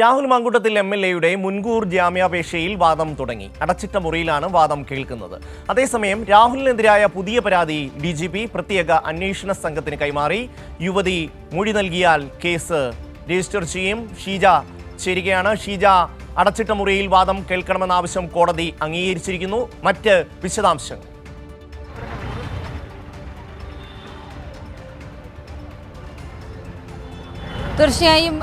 Rahul Mamkootathil M L എയുടെ മുൻകൂർ ജാമ്യാപേക്ഷയിൽ വാദം തുടങ്ങി. അടച്ചിട്ട മുറിയിലാണ് വാദം കേൾക്കുന്നത്. അതേസമയം രാഹുലിനെതിരായ പുതിയ പരാതി ഡി ജി പി പ്രത്യേക അന്വേഷണ സംഘത്തിന് കൈമാറി. യുവതി മൊഴി നൽകിയാൽ കേസ് രജിസ്റ്റർ ചെയ്യും. ഷീജ ചേരുകയാണ്. ഷീജ അടച്ചിട്ട മുറിയിൽ വാദം കേൾക്കണമെന്ന ആവശ്യം കോടതി അംഗീകരിച്ചിരിക്കുന്നു. മറ്റ് വിശദാംശങ്ങൾ. തീർച്ചയായും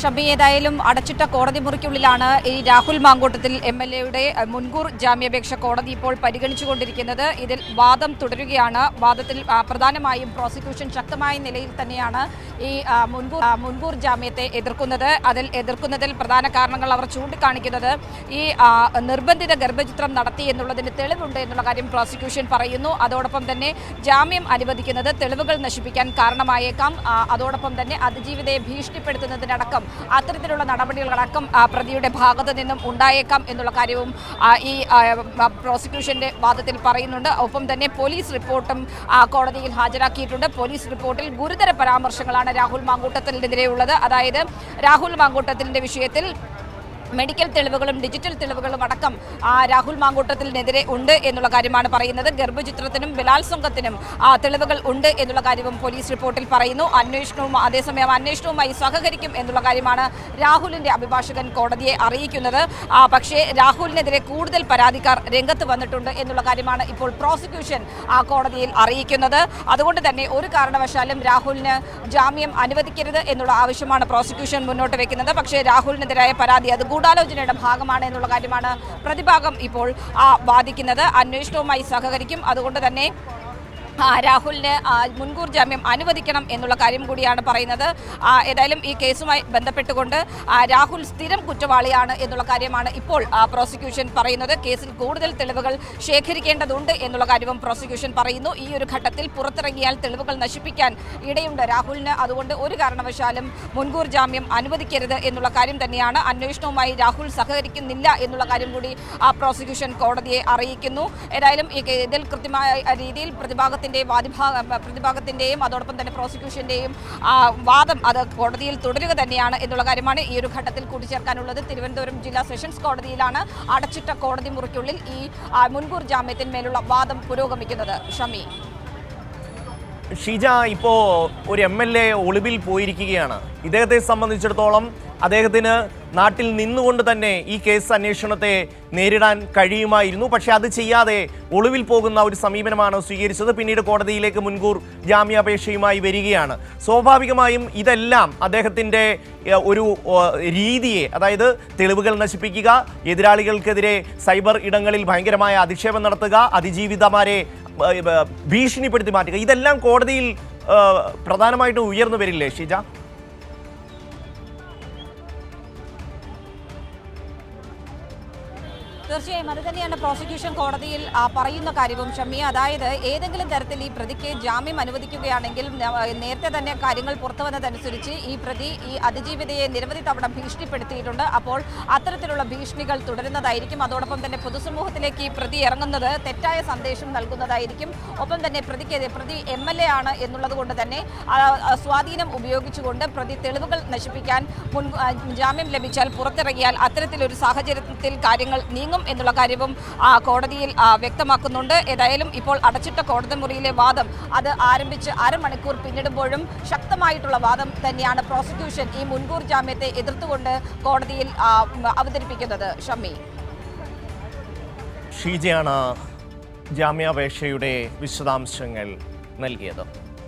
ഷബി ഏതായാലും അടച്ചിട്ട കോടതി മുറിക്കുള്ളിലാണ് ഈ രാഹുൽ മാങ്കോട്ടത്തിൽ എം എൽ എയുടെ മുൻകൂർ ജാമ്യാപേക്ഷ കോടതി ഇപ്പോൾ പരിഗണിച്ചുകൊണ്ടിരിക്കുന്നത്. ഇതിൽ വാദം തുടരുകയാണ്. വാദത്തിൽ പ്രധാനമായും പ്രോസിക്യൂഷൻ ശക്തമായ നിലയിൽ തന്നെയാണ് ഈ മുൻകൂർ മുൻകൂർ ജാമ്യത്തെ എതിർക്കുന്നത്. അതിൽ എതിർക്കുന്നതിൽ പ്രധാന കാരണങ്ങൾ അവർ ചൂണ്ടിക്കാണിക്കുന്നത്. ഈ നിർബന്ധിത ഗർഭചിത്രം നടത്തി എന്നുള്ളതിന് തെളിവുണ്ട് എന്നുള്ള കാര്യം പ്രോസിക്യൂഷൻ പറയുന്നു. അതോടൊപ്പം തന്നെ ജാമ്യം അനുവദിക്കുന്നത് തെളിവുകൾ നശിപ്പിക്കാൻ കാരണമായേക്കാം. അതോടൊപ്പം തന്നെ അതിജീവിതയെ ഭീഷണിപ്പെടുത്തുന്നതിനടക്കം അത്തരത്തിലുള്ള നടപടികളടക്കം പ്രതിയുടെ ഭാഗത്തു നിന്നും ഉണ്ടായേക്കാം എന്നുള്ള കാര്യവും ഈ പ്രോസിക്യൂഷന്റെ വാദത്തിൽ പറയുന്നുണ്ട്. ഒപ്പം തന്നെ പോലീസ് റിപ്പോർട്ടും കോടതിയിൽ ഹാജരാക്കിയിട്ടുണ്ട്. പോലീസ് റിപ്പോർട്ടിൽ ഗുരുതര പരാമർശങ്ങളാണ് രാഹുൽ മാങ്കൂട്ടത്തിനെതിരെയുള്ളത്. അതായത് രാഹുൽ മാങ്കൂട്ടത്തിന്റെ വിഷയത്തിൽ മെഡിക്കൽ തെളിവുകളും ഡിജിറ്റൽ തെളിവുകളും അടക്കം രാഹുൽ മാങ്കൂട്ടത്തിനെതിരെ ഉണ്ട് എന്നുള്ള കാര്യമാണ് പറയുന്നത്. ഗർഭചിത്രത്തിനും ബലാത്സംഗത്തിനും ആ, തെളിവുകൾ ഉണ്ട് എന്നുള്ള കാര്യവും പോലീസ് റിപ്പോർട്ടിൽ പറയുന്നു. അന്വേഷണവും അതേസമയം അന്വേഷണവുമായി സഹകരിക്കും എന്നുള്ള കാര്യമാണ് രാഹുലിന്റെ അഭിഭാഷകൻ കോടതിയെ അറിയിക്കുന്നത്. പക്ഷേ രാഹുലിനെതിരെ കൂടുതൽ പരാതിക്കാർ രംഗത്ത് വന്നിട്ടുണ്ട് എന്നുള്ള കാര്യമാണ് ഇപ്പോൾ പ്രോസിക്യൂഷൻ ആ കോടതിയിൽ അറിയിക്കുന്നത്. അതുകൊണ്ട് തന്നെ ഒരു കാരണവശാലും രാഹുലിന് ജാമ്യം അനുവദിക്കരുത് എന്നുള്ള ആവശ്യമാണ് പ്രോസിക്യൂഷൻ മുന്നോട്ട് വെക്കുന്നത്. പക്ഷേ രാഹുലിനെതിരായ പരാതി അത് ഗൂഢാലോചനയുടെ ഭാഗമാണ് എന്നുള്ള കാര്യമാണ് പ്രതിഭാഗം ഇപ്പോൾ വാദിക്കുന്നത്. അന്വേഷണവുമായി സഹകരിക്കും. അതുകൊണ്ട് തന്നെ രാഹുലിന് മുൻകൂർ ജാമ്യം അനുവദിക്കണം എന്നുള്ള കാര്യം കൂടിയാണ് പറയുന്നത്. ഏതായാലും ഈ കേസുമായി ബന്ധപ്പെട്ടുകൊണ്ട് രാഹുൽ സ്ഥിരം കുറ്റവാളിയാണ് എന്നുള്ള കാര്യമാണ് ഇപ്പോൾ പ്രോസിക്യൂഷൻ പറയുന്നത്. കേസിൽ കൂടുതൽ തെളിവുകൾ ശേഖരിക്കേണ്ടതുണ്ട് എന്നുള്ള കാര്യവും പ്രോസിക്യൂഷൻ പറയുന്നു. ഈ ഒരു ഘട്ടത്തിൽ പുറത്തിറങ്ങിയാൽ തെളിവുകൾ നശിപ്പിക്കാൻ ഇടയുണ്ട് രാഹുലിന്. അതുകൊണ്ട് ഒരു കാരണവശാലും മുൻകൂർ ജാമ്യം അനുവദിക്കരുത് എന്നുള്ള കാര്യം തന്നെയാണ്. അന്വേഷണവുമായി രാഹുൽ സഹകരിക്കുന്നില്ല എന്നുള്ള കാര്യം കൂടി പ്രോസിക്യൂഷൻ കോടതിയെ അറിയിക്കുന്നു. ഏതായാലും ഇതിൽ കൃത്യമായ രീതിയിൽ പ്രതിഭാഗത്തിന്റെയും വാദിഭാഗ പ്രതിഭാഗത്തിന്റെയും അതോടൊപ്പം തന്നെ പ്രോസിക്യൂഷന്റെയും വാദം അത് കോടതിയിൽ തുടരുക തന്നെയാണ് എന്നുള്ള കാര്യമാണ് ഈ ഒരു ഘട്ടത്തിൽ കൂട്ടിച്ചേർക്കാനുള്ളത്. തിരുവനന്തപുരം ജില്ലാ സെഷൻസ് കോടതിയിലാണ് അടച്ചിട്ട കോടതി മുറിക്കുള്ളിൽ ഈ മുൻകൂർ ജാമ്യത്തിന്മേലുള്ള വാദം പുരോഗമിക്കുന്നത്. ഷമി. ഷീജ ഇപ്പോൾ ഒരു എം എൽ എ ഒളിവിൽ പോയിരിക്കുകയാണ്. ഇദ്ദേഹത്തെ സംബന്ധിച്ചിടത്തോളം അദ്ദേഹത്തിന് നാട്ടിൽ നിന്നുകൊണ്ട് തന്നെ ഈ കേസ് അന്വേഷണത്തെ നേരിടാൻ കഴിയുമായിരുന്നു. പക്ഷേ അത് ചെയ്യാതെ ഒളിവിൽ പോകുന്ന ഒരു സമീപനമാണ് സ്വീകരിച്ചത്. പിന്നീട് കോടതിയിലേക്ക് മുൻകൂർ ജാമ്യാപേക്ഷയുമായി വരികയാണ്. സ്വാഭാവികമായും ഇതെല്ലാം അദ്ദേഹത്തിന്റെ ഒരു രീതിയെ അതായത് തെളിവുകൾ നശിപ്പിക്കുക എതിരാളികൾക്കെതിരെ സൈബർ ഇടങ്ങളിൽ ഭയങ്കരമായ അധിക്ഷേപം നടത്തുക അതിജീവിതമാരെ ഭീഷണിപ്പെടുത്തി മാറ്റുക. ഇതെല്ലാം കോടതിയിൽ പ്രധാനമായിട്ടും ഉയർന്നു വരില്ലേ ഷിജ? തീർച്ചയായും അത് തന്നെയാണ് പ്രോസിക്യൂഷൻ കോടതിയിൽ പറയുന്ന കാര്യവും ഷമി അതായത് ഏതെങ്കിലും തരത്തിൽ ഈ പ്രതിക്ക് ജാമ്യം അനുവദിക്കുകയാണെങ്കിൽ നേരത്തെ തന്നെ കാര്യങ്ങൾ പുറത്തു വന്നതനുസരിച്ച് ഈ പ്രതി ഈ അതിജീവിതയെ നിരവധി തവണ ഭീഷണിപ്പെടുത്തിയിട്ടുണ്ട്. അപ്പോൾ അത്തരത്തിലുള്ള ഭീഷണികൾ തുടരുന്നതായിരിക്കും. അതോടൊപ്പം തന്നെ പൊതുസമൂഹത്തിലേക്ക് ഈ പ്രതി ഇറങ്ങുന്നത് തെറ്റായ സന്ദേശം നൽകുന്നതായിരിക്കും. ഒപ്പം തന്നെ പ്രതിക്കെതിരെ പ്രതി എം എൽ എ ആണ് എന്നുള്ളത് കൊണ്ട് തന്നെ സ്വാധീനം ഉപയോഗിച്ചുകൊണ്ട് പ്രതി തെളിവുകൾ നശിപ്പിക്കാൻ ജാമ്യം ലഭിച്ചാൽ പുറത്തിറങ്ങിയാൽ അത്തരത്തിലൊരു സാഹചര്യത്തിൽ കാര്യങ്ങൾ നീങ്ങും. എന്നുള്ള കാര്യവും കോടതിയിൽ വ്യക്തമാക്കുന്നുണ്ട്. ഏതായാലും ഇപ്പോൾ അടച്ചിട്ട കോടതി മുറിയിലെ വാദം അത് ആരംഭിച്ച് അരമണിക്കൂർ പിന്നിടുമ്പോഴും ശക്തമായിട്ടുള്ള വാദം തന്നെയാണ് പ്രോസിക്യൂഷൻ ഈ മുൻകൂർ ജാമ്യത്തെ എതിർത്തുകൊണ്ട് കോടതിയിൽ അവതരിപ്പിക്കുന്നത്. ഷമ്മി. ഷീജയാണ് ജാമ്യാപേക്ഷയുടെ വിശദാംശങ്ങൾ നൽകിയത്.